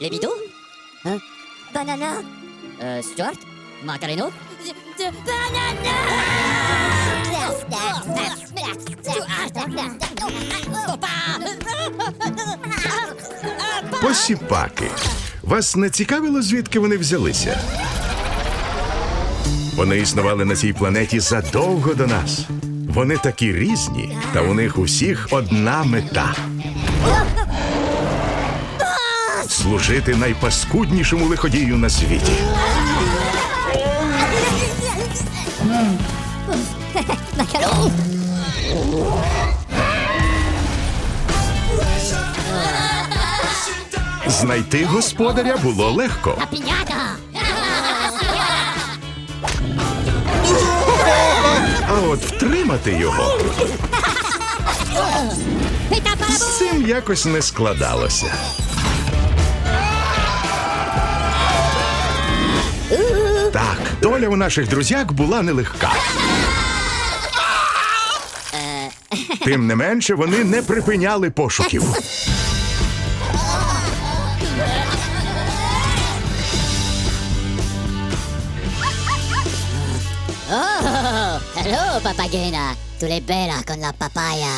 Лебідо? Банана. Стюарт? Макарено? Посіпаки. Вас не цікавило, звідки вони взялися? Вони існували на цій планеті задовго до нас. Вони такі різні, та у них усіх одна мета. Служити найпаскуднішому лиходію на світі. Знайти господаря було легко. А втримати його з цим якось не складалося. Так, доля у наших друзяк була нелегка. Тим не менше, вони не припиняли пошуків. Hello, papagena. Tu l'hai bella con la papaya.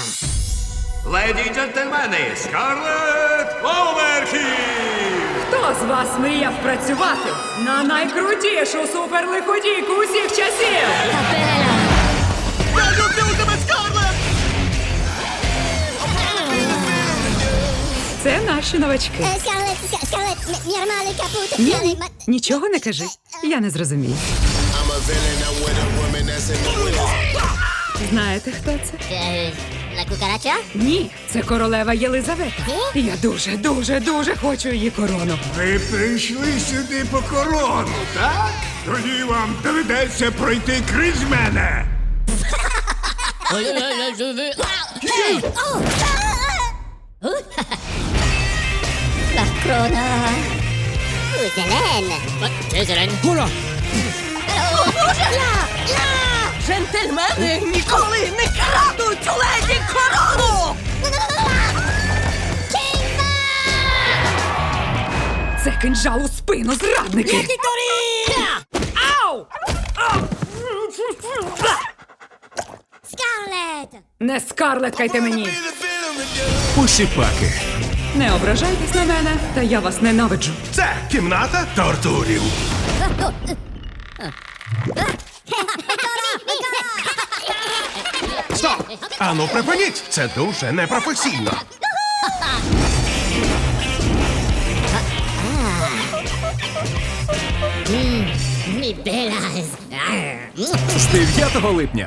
Леді й джентльмени, Скарлет Оверхілл! Хто з вас мріяв працювати на найкрутішу суперлиходійку усіх часів? Це наші новачки. Скарлет, Скарлет, мій нормальний капут. Ні, ні, нічого не кажи. Я не зрозумію. Знаєте, хто це? La cucaracha? Ні, це королева Єлизавета. Я дуже, дуже, дуже хочу її корону. Ви прийшли сюди по корону, так? Тоді вам доведеться пройти крізь мене. La corona. Zelen. Чезерен? Джентльмени ніколи не крадуть леді корону! Це кинджал у спину, зрадники! Ау! Scarlett. Не скарлеткайте мені! Посіпаки. Не ображайтесь на мене, та я вас ненавиджу. Це кімната тортурів. Ану, припиніть! Це дуже непрофесійно. З 9 липня